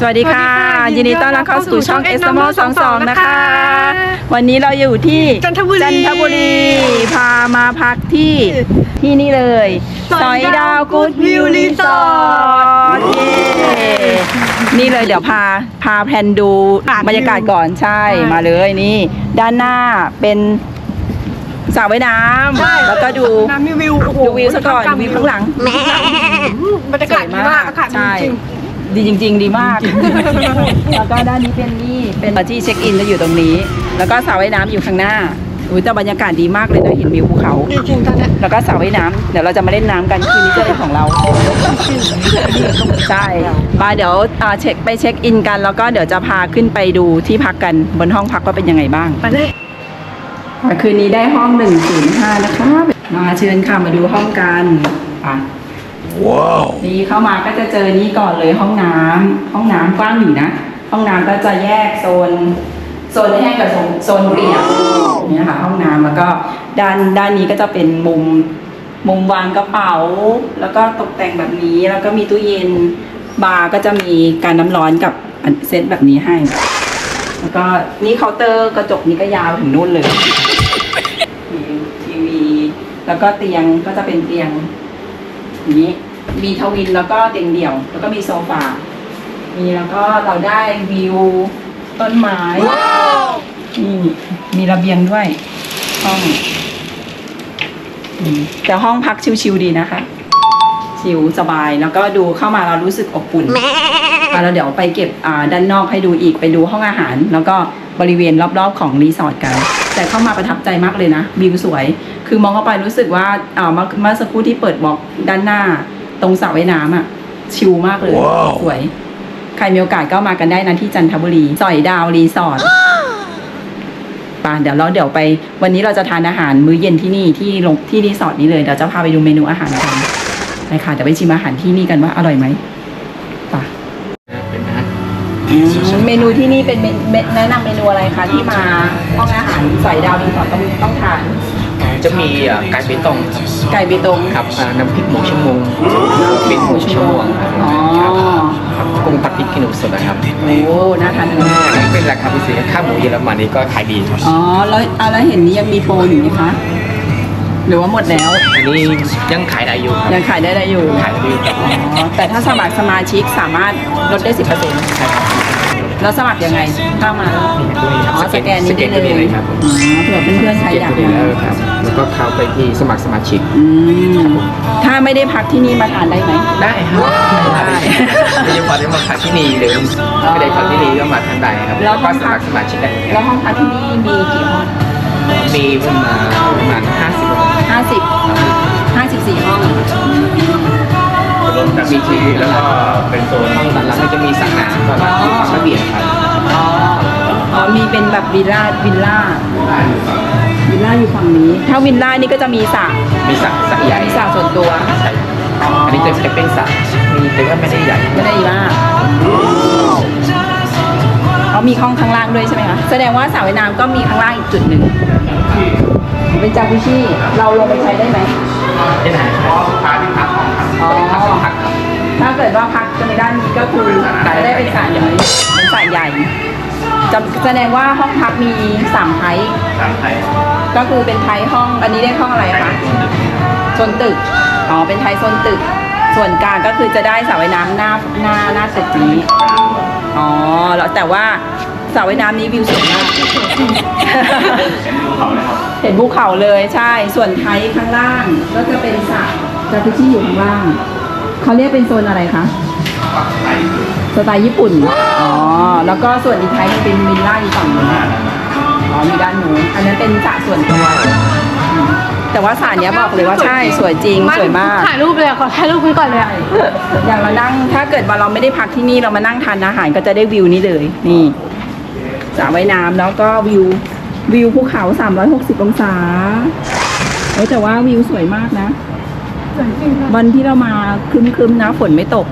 สวัสดีค่ะสวัสดีค่ะ ยินดีต้อนรับเข้าสู่ช่องยิเอนสดีต้อนโมรับสองสองเข้าสู่นะคะนะคะ วันนี้เราอยู่ที่จันทบุรีจันทบุรีพามาพักที่ที่นี่เลยสสออยยดาดาววกูกูดดวิวิววรีรีสสออร์ร์ททนี่เลยเดี๋ยวพาพาแพลนดูอะบรรยากาศก่อนใช่ใช่มาเลยนี่ ด้านหน้าเป็นสระว่ายน้ำแล้วก็ดูน้ำมีวิวโอ้โหดูวิวซะก่อนวิวข้างหลังบรรยากาศดีมากอากาศดีใช่จริง ดีจริง ๆ ดีมาก แล้วก็ด้านนี้เป็นนี่เป็นที่เช็คอินจะอยู่ตรงนี้ แล้วก็สระว่ายน้ำอยู่ข้างหน้าอุ้ยแต่บรรยากาศดีมากเลยนะเห็นวิวภูเขาดีจริงตอนเนี้ยแล้วก็สระว่ายน้ำเดี๋ยวเราจะมาเล่นน้ำกันคืนนี้จะเป็นของเราใช่ไปเดี๋ยวอ่าเช็คไปเช็คอินกัน แล้วก็เดี๋ยวจะพาขึ้นไปดูที่พักกันบนห้องพักว่าเป็นยังไงบ้างไปเลยคืนนี้ได้ห้อง105นะคะมาเชิญค่ะมาดูห้องกัน อะนี่เข้ามาก็จะเจอนี่ก่อนเลยห้องน้ำห้องน้ำกว้างอยู่นะ ห้องน้ำก็จะแยกโซน โซนแห้งกับโซนโซนเปียกเนี่ยค่ะ ห้องน้ำแล้วก็ด้านด้านนี้ก็จะเป็นมุมมุมวางกระเป๋า แล้วก็ตกแต่งแบบนี้แล้วก็มีตู้เย็นบาร์ก็จะมีการน้ำร้อนกับอันเซตแบบนี้ให้ แล้วก็นี่เคาน์เตอร์กระจกนี้ก็ยาวถึงนู่นเลย มีทีวี แล้วก็เตียงก็จะเป็นเตียงอย่างนี้ มีทวินแล้วก็เตียงเดี่ยว แล้วก็มีโซฟา มีแล้วก็เราได้วิวต้นไม้นี่มีระเบียงด้วย ห้องอืมแต่ห้องพักชิวๆดีนะคะ ชิวสบายแล้วก็ดูเข้ามาเรารู้สึกอบอุ่นอะแล้วเดี๋ยวไปเก็บอ่าด้านนอกให้ดูอีกไปดูห้องอาหาร แล้วก็บริเวณรอบๆของรีสอร์ทกัน แต่เข้ามาประทับใจมากเลยนะวิวสวย คือมองเข้าไปรู้สึกว่าอ่าเมื่อเมื่อสักครู่ที่เปิดบอกด้านหน้า ตรงสระว่ายน้ำอะ ชิลมากเลยสวย ใครมีโอกาสก็มากันได้นะที่จันทบุรีสอยดาวรีสอร์ทป่ะเดี๋ยวเราเดี๋ยวไป วันนี้เราจะทานอาหารมื้อเย็นที่นี่ที่ลงที่รีสอร์ทนี้เลยเดี๋ยวจะพาไปดูเมนูอาหารกันไปค่ะเดี๋ยวไปชิมอาหารที่นี่กันว่าอร่อยไหมป่ะเป็นนะเมนูที่นี่เป็นเมเมแนะนำเมนูอะไรคะที่มาห้องอาหารสอยดาวรีสอร์ทต้องต้องทาน จะมีอ่าไก่เบตงครับไก่เบตงครับอ่าน้ำพริกหมูชั่วโมงเป็นหมูชั่วโมงครับอ๋อครับกุ้งผัดพริกขี้หนูสดนะครับโอ้น่าทานจังเลยอันนี้เป็นราคาพิเศษข้าวหมูเยอรมันนี่ก็ขายดีครับอ๋อแล้วอะแล้วเห็นนี้ยังมีโปรอยู่ไหมคะหรือว่าหมดแล้ว อันนี้ยังขายได้อยู่ครับยังขายได้ได้อยู่ขายได้อยู่ครับอ๋อแต่ถ้าสมัครสมาชิกสามารถลดได้สิบเปอร์เซ็นต์ใช่ครับ แล้วสมัครยังไงเข้ามาแล้วอ๋อสแกนนี้สแกได้นเลนี้ยเลย ครับอ๋อเผื่อเพื่อนๆใครสแกนอยากตัวนี้มาแล้วครับ แล้วก็เข้าไปที่สมัครสมาชิกอืมถ้าไม่ได้พักที่นี่มาทานได้ไหม ได้ครับได้โดยเฉพาะที่มาพักที่นี่หรือไม่ได้พักที่นี่ก็มาทานได้ครับแล้แล้ววห้ก็องสพัมักครสมาชิกได้คแล้รัวบห้องพักที่นี่มีกี่ห้องมีประมาณประมาณห้าสิบห้าสิบห้าสิบสี่ห้อง มีทีวีแล้วก็เป็นโซนห้องด้านหลังก็จะมีสระน้ำก็มีความระเบียบครับอ๋ออ๋อมีเป็นแบบวิลล่าวิลล่าวิลล่าอยู่ฝั่งนี้ ถ้าวิลล่านี่ก็จะมีสระมีสระสระใหญ่มีสระส่วนตัวใช่อันนี้จะจะเป็นสระมีแต่ว่าไม่ได้ใหญ่ไม่ได้มากเขามีห้องข้างล่างด้วยใช่ไหมคะแสดงว่าสระว่ายน้ำก็มีข้างล่างอีกจุดหนึ่งเป็นจากุชิเราลงไปใช้ได้ไหมที่ไหนพาที่พักห้องครับ อ๋อ พักห้องพักครับ ถ้าเกิดว่าพักตรงด้านนี้ก็คือจะได้เป็นสระใหญ่เป็นสระใหญ่จะแสดงว่าห้องพักมีสามไทป์สามไทยก็คือเป็นไทยห้องอันนี้ได้ห้องอะไรคะโซนตึกอ๋อเป็นไทยโซนตึก ส่วนกลางก็คือจะได้สระว่ายน้ำหน้าหน้าหน้าตึกนี้อ๋อแล้วแต่ว่าสระว่ายน้ำนี้วิวสวยมาก เห็นภูเขาเลยใช่ ส่วนไทยข้างล่างก็จะเป็นสระ จากุชิอยู่ข้างล่างเขาเรียกเป็นโซนอะไรคะสไตล์ญี่ปุ่น อ๋อ แล้วก็ส่วนอีกไทยหนึ่งเป็นวิลล่าอยู่ฝั่งนู้นอ๋ออยู่ด้านนู้นอันนั้นเป็นสระส่วนตัวอืมแต่ว่าสระเนี้ยบอกเลยว่าใช่สวยจริงสวยมาก ถ่ายรูปเลยอะขอถ่ายรูปคุณก่อนเลยอะอย่างเรานั่งถ้าเกิดว่าเราไม่ได้พักที่นี่เรามานั่งทานอาหารก็จะได้วิวนี้เลย นี่สระว่ายน้ำแล้วก็วิววิวภูเขา 360 องศาเอ้ยแต่ว่าวิวสวยมากนะส วันที่เรามาคึมคึมนะฝนไม่ตก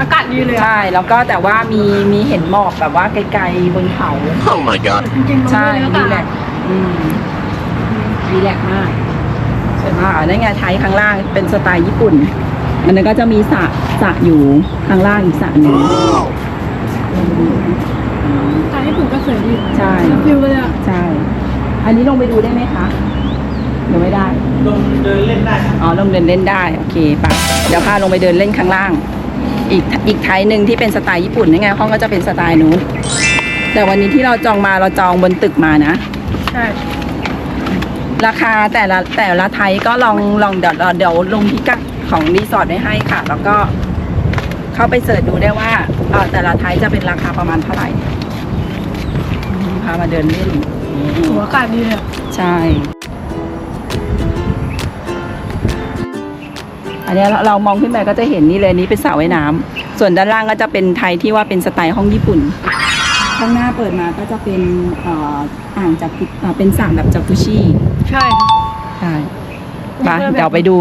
อากาศดีเลยใช่ แล้วก็แต่ว่ามีมีเห็นหมอกแบบว่าไกลๆบนเขาโ Oh my god. ใช่ดีแหละกดีแหละมากสวยมากอะนั่นไงไทยข้างล่างเป็นสไตล์ญี่ปุ่น อันนั้นก็จะมีสระสระอยู่ข้างล่างอีกสระหนึ่งการญี่ปุ่นก็สวยดีใช่ ฟิลเลยอะใช่ อันนี้ลงไปดูได้ไหมคะ เดี๋ยวไม่ได้ ลงเดินเล่นได้ครับอ๋อลงเดินเล่นได้ โอเคปะเดี๋ยวพาลงไปเดินเล่นข้างล่าง อีกอีกไทยหนึ่งที่เป็นสไตล์ญี่ปุ่นนี่ไงห้องก็จะเป็นสไตล์นู้น แต่วันนี้ที่เราจองมาเราจองบนตึกมานะ ใช่ ราคาแต่ละแต่ละไทยก็ลองลองเดี๋ยวเดี๋ยวลงพิกัดของรีสอร์ทไว้ให้ค่ะ แล้วก็เข้าไปเสิร์ชดูได้ว่าเอ่อแต่ละไทยจะเป็นราคาประมาณเท่าไหร่อืมพามาเดินเล่นหัวอากาศดีเลยอะใช่ อันเนี้ยเราเรามองขึ้นไปก็จะเห็นนี่เลยนี่เป็นสระว่ายน้ำส่วนด้านล่างก็จะเป็นไทยที่ว่าเป็นสไตล์ห้องญี่ปุ่น ข้างหน้าเปิดมาก็จะเป็นเอ่ออ่างจากุเอ่อเป็นสระแบบจากุชิใช่ใช่ไปเดี๋ยวไปดู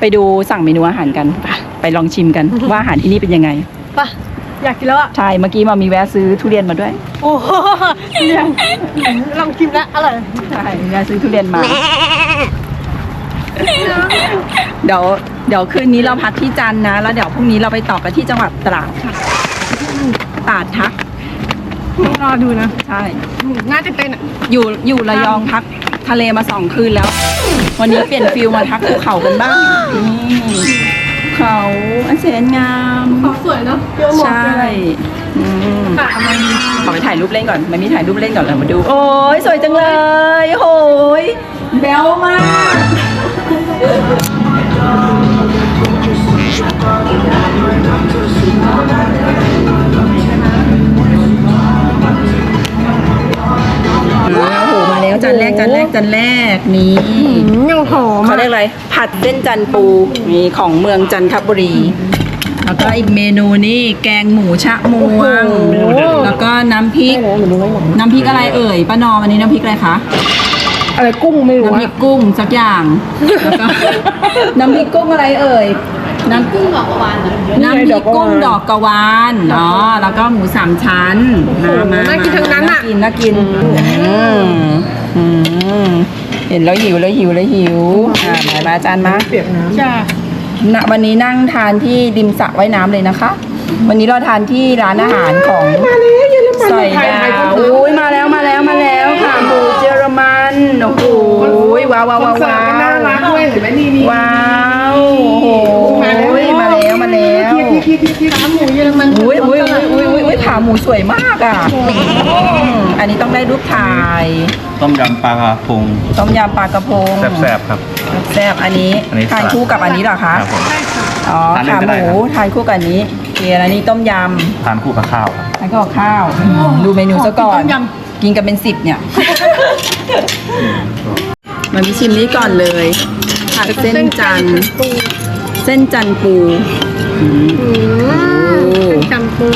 ไปดูสั่งเมนูอาหารกันไปไปลองชิมกันว่าอาหารที่นี่เป็นยังไงปะอยากกินแล้วอะใช่เมื่อกี้มามีแวะซื้อทุเรียนมาด้วย โอ้โหเรียงลองชิมแล้วอร่อยใช่แวะซื้อทุเรียนมาเดี๋ยว เดี๋ยวคืนนี้เราพักที่จันทร์นะ แล้วเดี๋ยวพรุ่งนี้เราไปต่อกันที่จังหวัดตราดค่ะตราดทักรอดูนะ ใช่อืมน่าจะเป็นอะอยู่อยู่ระยองพักทะเลมาสองคืนแล้ว วันนี้เปลี่ยนฟิลมาทักภูเขากันบ้างนี่เขาอันแสนงามเขาสวยเนาะเยอะหมดใช่เลยอืมค่ะมันขอไปถ่ายรูปเล่นก่อนมันมีถ่ายรูปเล่นก่อนเลยมาดู โอ้ยสวยจังเลยโอ้ยแบลมาก โอ้โหมาแล้วจานแรกจานแรกจานแรกนี่ยังหอมเขาอะเรียกอะไร ผัดเส้นจันปูนี่ของเมืองจันทบุรี แล้วก็อีกเมนูนี่แกงหมูชะมวง แล้วก็น้ำพริก น้ำพริกอะไรเอ่ยป้านอมอันนี้น้ำพริกอะไรคะอะไรกุ้งไม่รู้น้ำพริกกุ้งสักอย่างแล้วก็น้ำพริกกุ้งอะไรเอ่ย น้ำกุ้งดอกกวานน้ำพริกกุ้งดอกกวานเนาะแล้วก็หมูสามชั้นมามาน่ากินทั้งนั้นอะกินน่ากินอืมอืมเห็นแล้วหิวแล้วหิวแล้วหิวอ่ามามาอาจารย์มา เปียกน้ใช่ณวันนี้นั่งทานที่ริมสระว่ายน้ำเลยนะคะ วันนี้เราทานที่ร้านอาหารของสอยดาวอุ้ยมาแล้วมาแล้วมาแล้วค่ะหมูเยอรมันโอ้โหว้าวว้าวำว้าวเสิร์ฟว้าก็น่าวรักด้วยเห็นไหมนี่นี่ว้าวโอ้โหมา แล้วมาแล้วที่ที่ที่ขาหมูเยอรมันอุ้ยอุ้ยอุ้ยอุ้ยอุ้ยอุ้ยขาหมูสวยมากอะอืมอันนี้ต้องได้รูปถ่ายต้มยำปลากระพงต้มยำปลากระพงแซ่บๆครับ แซ่บอันนี้อันนี้ทานคู่กับอันนี้เหรอคะครับผม อ๋อทานเล่นขาก็หได้มูครับ ทานคู่กับอันนี้โอเคแล้วนี่ต้มยทานคู่กับข้าวครับำแล้วก็ข้าวดูเมนูซะก่อนกินกันเป็นสิบเนี่ย มาพิชิมนี้ก่อนเลยผัดเส้นจันทร์ เส้นจันทร์ปูอืมอืมจำปู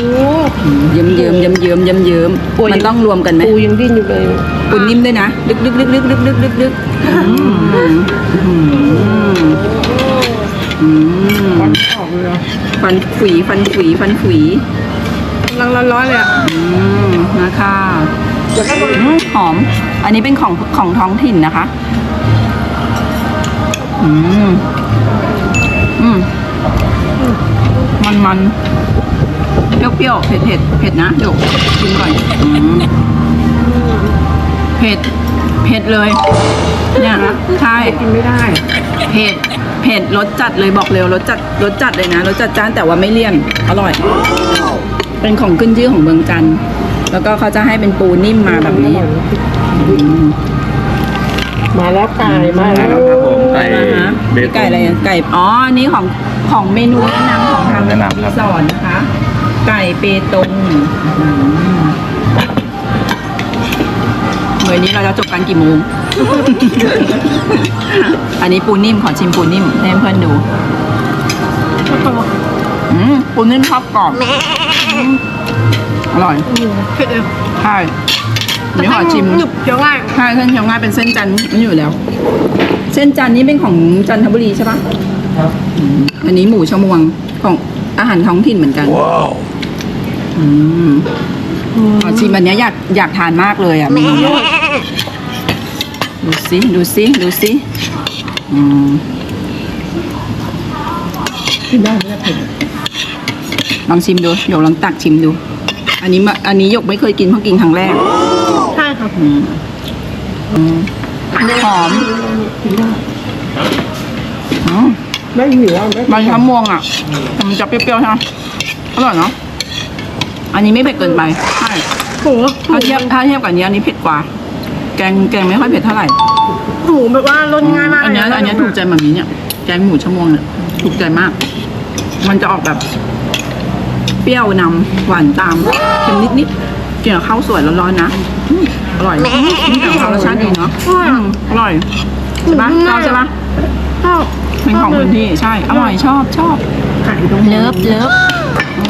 เยิ้มเยิ้มเยิ้มเยิ้มเยิ้มเยิ้มมันต้องรวมกันไหมปูยังดิ้นอยู่เลย ปูนิ่มด้วยนะลึกลึกลึกลึกลึกลึกลึกลึกอืมอืมอืมออกเลยฟันฝีฟันฝีฟันฝีกำลังร้อนๆเลยอะอืมนะคะอืมหอม อันนี้เป็นของของท้องถิ่นนะคะ อืม อืม มันมันเปรี้ยวเปรี้ยวเผ็ดเผ็ดเผ็ดนะเดี๋ยวชิมก่อนอืมเผ็ด เผ็ดเลย เนี่ยใช่ กินไม่ได้ เผ็ด เผ็ดรสจัดเลยบอกเร็วรสจัดรสจัดเลยนะรสจัดจ้านแต่ว่าไม่เลี่ยน อร่อย เป็นของขึ้นชื่อของเมืองจันทร์แล้วก็เขาจะให้เป็นปูนิ่มมาแบบนี้อื มมาแล้วไก่มาแล้ว ครับผมไก่อะไรนะเบมีคไก่อะไรอนอะไก่อ๋ออันนี้ของของเมนูแนะนำของทางแนะนำครับ รีสอร์ทนะคะ ไก่เปตงอืมเมื่อนี้เราจะจบกันกี่โมง อันนี้ปูนิ่มขอชิมปูนิ่มให้เพื่อนดูอืมปูนิ่มชอบกรอบอืมอร่อยเผ็ดเลยใช่ เดี๋ยวขอชิมหยุบเคี้ยวง่ายใช่เส้นเชียงรายเป็นเส้นจันทร์มันอยู่แล้ว เส้นจันทร์นี้เป็นของจันทบุรีใช่ปะครับอืมอันนี้หมูชะมวงของอาหารท้องถิ่นเหมือนกันอืมขอชิมอันเนี้ยอยากอยากทานมากเลยอะเมนูเนี้ยดูสิดูสิดูสิอืมกินได้ไม่ได้เผ็ดลองชิมดูหยกลองตักชิมดู อันนี้มาอันนี้หยกไม่เคยกินเพราะกินครั้งแรก หอมอืมไม่หิวอะไม่ใบชะม่วงอะแต่มันจะเปรี้ยวๆใช่ไหมอร่อยเนาะอันนี้ไม่เผ็ดเกินไปใช่โหถ้าเทียบถ้าเทียบกับอันนี้อันนี้เผ็ดกว่า แกงแกงไม่ค่อยเผ็ดเท่าไหร่หมูแบบว่าลดง่ายมากอันเนี้ยอันเนี้ยถูกใจแบบนี้เนี่ยแกงหมูชะม่วงเนี่ยถูกใจมาก มันจะออกแบบ เปรี้ยวนำหวานตามเค็มนิดๆกินกับข้าวสวยร้อนๆนะ อืมอร่อยนี่แต่ข้าวรสชาติดีเนาะอืมอร่อยใช่ปะชอบใช่ปะชอบเป็นของพื้นที่ใช่ อร่อยชอบชอบไก่ตรงเลิฟเลิฟ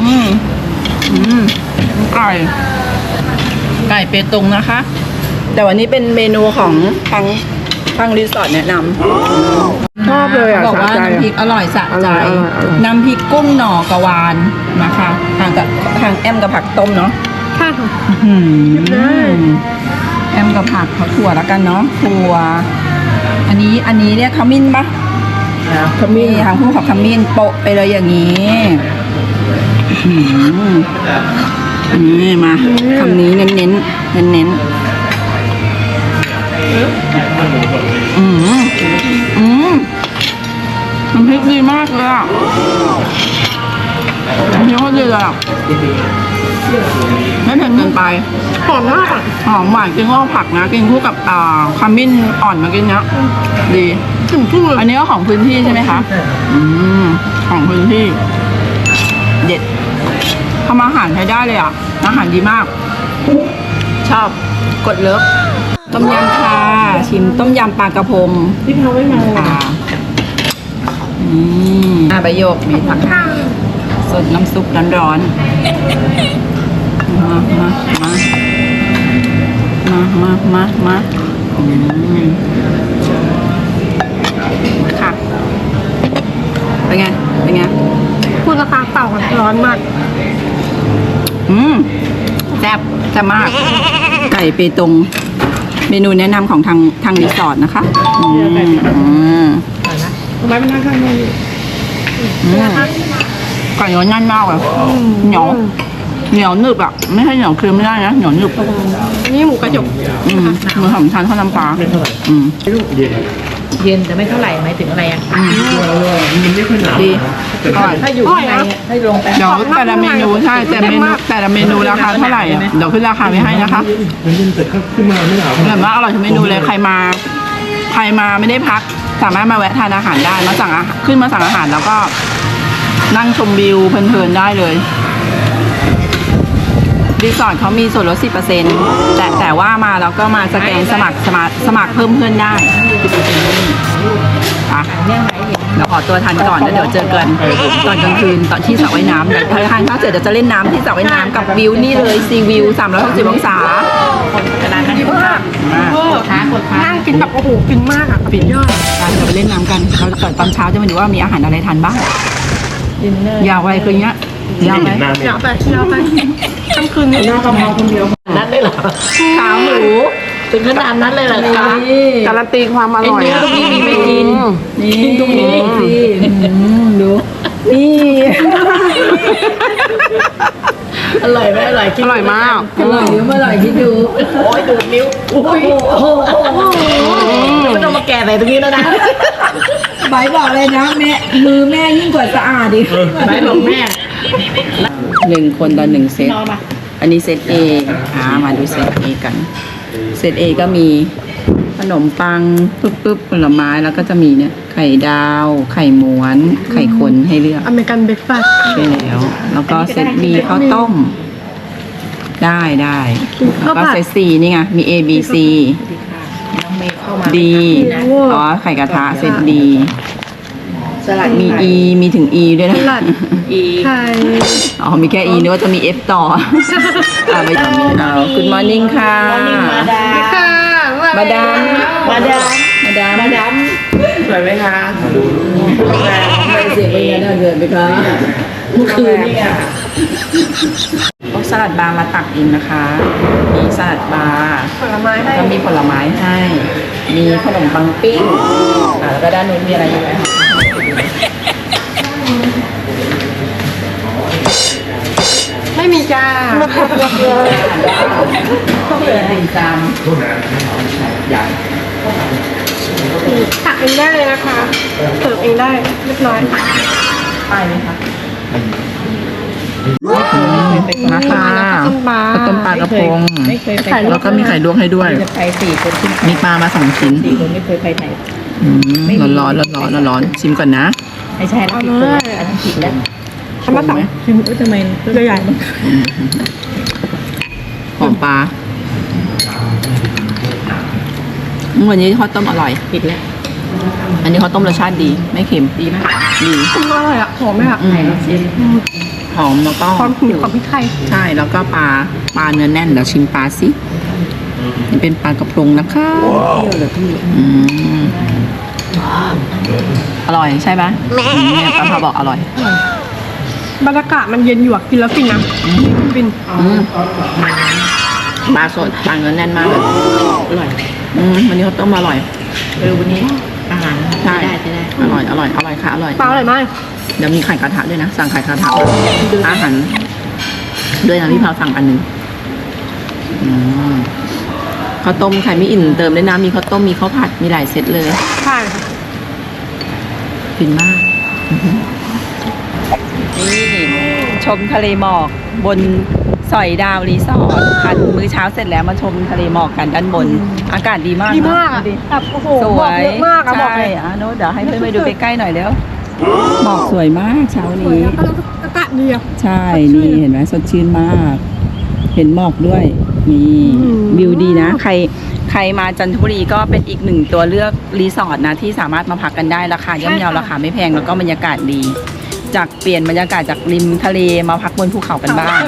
อืมอืมไก่ไก่เปตงนะคะ แต่วันนี้เป็นเมนูของทางทางรีสอร์ทแนะนำชอบเลยอะบอกว่าสะใจน้ำพริกอร่อยสะใจอร่อยอร่อยอร่อยน้ำพริกกุ้งหน่อกระวานนะคะทางกับทางแอมกับผักต้มเนาะใช่ค่ะอืม แอมกับผักผักถั่วแล้วกันเนาะถั่ว อันนี้อันนี้เรียกขมิ้นปะขมิ้นทางผู้ขับขมิ้นโปะไปเลยอย่างนี้อืมนี่มาคำนี้เน้นเน้นเน้นเน้นๆอืมอืมน้ำพริกดีมากเลยอะน้ำพริกก็ดีเลยอะ ไม่เผ็ดเกินไปหอมมากอะหอมหวานกินก็ผักนะกินคู่กับอ่าขมิ้นอ่อนมากินเนี้ยดีถึงพุ่งเลยอันนี้ก็ของพื้นที่ใช่ไหมคะอืมของพื้นที่ เด็ดทำอาหารใช้ได้เลยอะ อาหารดีมาก ชอบกดเลิฟต้มยำค่ะ ชิมต้มยำปลากระพงที่เขาไม่มาค่ะอืมอ่าประโยคมีผักสดน้ำซุปร้อนๆ มามามามามามามาอืมค่ะเป็นไง เป็นไง พูดราคาเต่ากันร้อนมาก อืมแซ่บแซ่บมาก ไก่เปตง เมนูแนะนำของทางทางรีสอร์ทนะคะ อืมอืมทำไมมันนั่งข้างนี้อืมไก่เนื้อแน่นมากเลยเหนียว เหนียวหนึบอะ ไม่ใช่เหนียวเค็มไม่ได้นะเหนียวหนึบอันนี้หมูกระจกอืมเหมือนของทานข้าวน้ำปลาอืมเย็นแต่ไม่เท่าไหร่หมายถึงอะไรอะดีอร่อยถ้าอยู่ข้างในอะให้ลงไปเดี๋ยวแต่ละเมนูใช่แต่เมนูแต่ละเมนูราคาเท่าไหร่อะเดี๋ยวขึ้นราคาไว้ให้นะคะแบบว่าอร่อยทุกเมนูเลยใครมา ใครมาไม่ได้พัก สามารถมาแวะทานอาหารได้มาสั่งอาหารขึ้นมาสั่งอาหารแล้วก็นั่งชมวิวเพลินๆได้เลย รีสอร์ทเขามีส่วนลด 10%แต่แต่ว่ามาแล้วก็มาสแกนสมัครสมัครสมัครเพิ่มเพื่อนได้อะเดี๋ยวขอตัวทานก่อนแล้วเดี๋ยวเจอกันตอนกลางคืนตอนที่สระว่ายน้ำเดี๋ยวทานข้าวเสร็จเดี๋ยวจะเล่นน้ำที่สระว่ายน้ำกับวิวนี่เลยซีวิว 360 องศาขนาดนั้นอยู่ค่ะมากกดค้ากดค้านั่งกินแบบโอ้โหกินมากอะฟินยอดเดี๋ยวไปเล่นน้ำกันเราเกิดตอนเช้าจะมาดูว่ามีอาหารอะไรทานบ้างดินเนอร์ยาวไวคืนเนี้ยยาวไหมอยากไปเที่ยวไป ค่ำคืนนี้หน้ากะเพราคนเดียวนั้นเลยเหรอขาหมูถึงขนาดนั้นเลยเหรอคะการันตีความอร่อยเนื้อตรงนี้มีไม่กินนี่ตรงนี้สิดูนี่อร่อยไหมอร่อยคิดอร่อยมากอร่อยหรือไม่อร่อยคิดดูโอ้ยดูดนิ้วโอ้ยโอ้โหไม่ต้องมาแก่ใส่ตรงนี้แล้วนะใบบอกเลยนะแม่มือแม่ยิ่งกว่าสะอาดดิไปบอกแม่ หนึ่งคนต่อหนึ่งเซตอันนี้เซต A อ่ามาดูเซต A กัน เซต A ก็มีขนมปังปึ๊บปึ๊บผลไม้แล้วก็จะมีเนี่ยไข่ดาว ไข่ม้วน ไข่คนให้เลือกอเมริกันเบรกฟาสต์ใช่แล้ว แล้วก็เซต B ข้าวต้ม ได้ได้แล้วก็เซต C นี่ไงมี A B C น้องเมย์เข้ามา D อ๋อไข่กระทะเซต D สลัดมี E มีถึง E ด้วยนะอีใช่อ๋อ มีแค่ E นึกว่าจะมี F ต่ออ่าไปต่อมีเอา Good morning ค่ะ มาดาค่ะมาดาม มาดามาดาม มาดามสวยไหมคะไม่เสียงเป็นยังไงน่าเกินไปคะเมื่อคืนนี่อะพวกสลัดบาร์มาตักเองนะคะ มีสลัดบาร์ผลไม้ให้แล้วมีผลไม้ให้ มีขนมปังปิ้งอ่าแล้วก็ด้านนู้นมีอะไรอยู่ไหมคะ ไม่มีจ้ามเหลือหนึ่งจานอย่างตักเองได้เลยนะคะเสิร์ฟเองได้เรียบร้อยไปไหมคะนะคะข้าวต้มปลากระพงไม่เคยไปแล้วก็มีไข่ลวกให้ด้วยจะไปสี่คนขึ้นมีปลามาสองชิ้นสี่คนไม่เคยไปไหน ร้อนร้อนร้อนร้อนร้อนร้อนชิมก่อนนะไม่ใช่แล้วผิดคนอันนั้นผิดแล้วทำมาสั่งชิมว่าทำไมตัวใหญ่หอมปลาอืมวันนี้ข้าวต้มอร่อยผิดแล้วอันนี้ข้าวต้มรสชาติดี ไม่เค็มดีไหมดีอร่อยอะหอมไหมอะอืมไหนเราชิมหอมแล้วก็ความหืนของพริกไทยใช่แล้วก็ปลาปลาเนื้อแน่นเดี๋ยวชิมปลาสิ นี่เป็นปลากระพงนะคะเที่ยวเหรอพี่อืมอร่อยใช่ไหมเนี่ยป้าพาบอกอร่อย บรรยากาศมันเย็นอยู่อะกินแล้วฟินนะฟินอืมปลาสดปลาเนื้อแน่นมากเลยอร่อยอืมวันนี้เขาต้มอร่อย เออวันนี้อาหารใช่ ได้จะได้อร่อยอร่อยอร่อยค่ะอร่อย ปลาอร่อยมากเดี๋ยวมีไข่กระทะด้วยนะ สั่งไข่กระทะอาหารด้วยนะพี่พาวสั่งอันหนึ่งอืม ข้าวต้มไข่ไม่อิ่มเติมด้วยนะมีข้าวต้มมีข้าวผัดมีหลายเซตเลยใช่ค่ะฟินมากนี่ชมทะเลหมอกบนสอยดาวรีสอร์ททานมื้อเช้าเสร็จแล้วมาชมทะเลหมอกกันด้านบน อากาศดีมากดีเนอะมากอะแบบโอ้โหสหมวอกยเยอะมากอะบอกใช่เลยอะโน้ตเดี๋ยวให้เพื่อนไปดูใกล้ๆหน่อยเร็วหมอกสวยมากเช้าสวยนี้แล้วก็อากาศดีอะใช่นี่เห็นไหมสดชื่นมาก เห็นหมอกด้วย นี่อืมวิวดีนะ ใครใครมาจันทบุรีก็เป็นอีกหนึ่งตัวเลือกรีสอร์ทนะที่สามารถมาพักกันได้ราคาย่อมเยาราคาไม่แพงแล้วก็บรรยากาศดี จากเปลี่ยนบรรยากาศจากริมทะเลมาพักบนภูเขากันบ้าง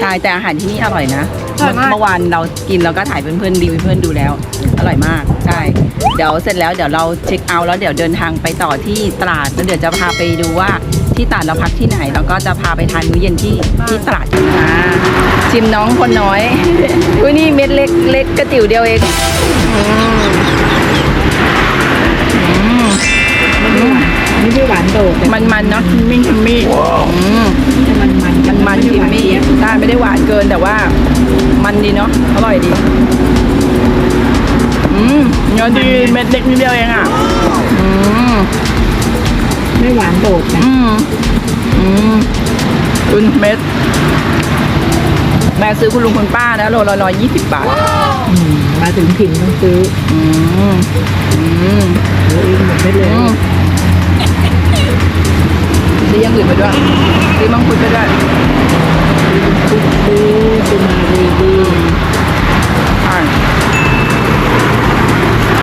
ใช่แต่อาหารที่นี่อร่อยนะอร่อยมากเมื่อวานเรากินแล้วก็ถ่ายเพื่อนๆรีวิวเพื่อนดูแล้ว อร่อยมากใช่เดี๋ยวเสร็จแล้วเดี๋ยวเราเช็คเอาท์แล้วเดี๋ยวเดินทางไปต่อที่ตราดแล้วเดี๋ยวจะพาไปดูว่า ที่ตราดเราพักที่ไหน แล้วก็จะพาไปทานมื้อเย็นที่ที่ตราดกันนะชิมน้องคนน้อยอุ้ยนี่เม็ดเล็กเล็กกระติ๋วเดียวเองอืมอืมไม่ได้หวานโดดแต่มันมันๆเนาะมิ่งคิมมี่อืมมันมันมันมันคิมมี่ใช่ไม่ได้หวานเกินแต่ว่า มันดีเนาะอร่อยดี อืมเนื้อดีเม็ดเล็กนิดเดียวเองอะ อืม ไม่หวานโดดนะอืมอืมคุณเม็ดแม่ซื้อคุณลุงคุณป้านะโลละร้อยยี่สิบบาทมาถึงถิ่นต้องซื้ออืมอืมโอ้ยหมดไปเลยอืซื้ออยังอื่นไปด้วยซื้อมังคุดไปด้วยซื้อซื้อซื้อมาดีดีอ่า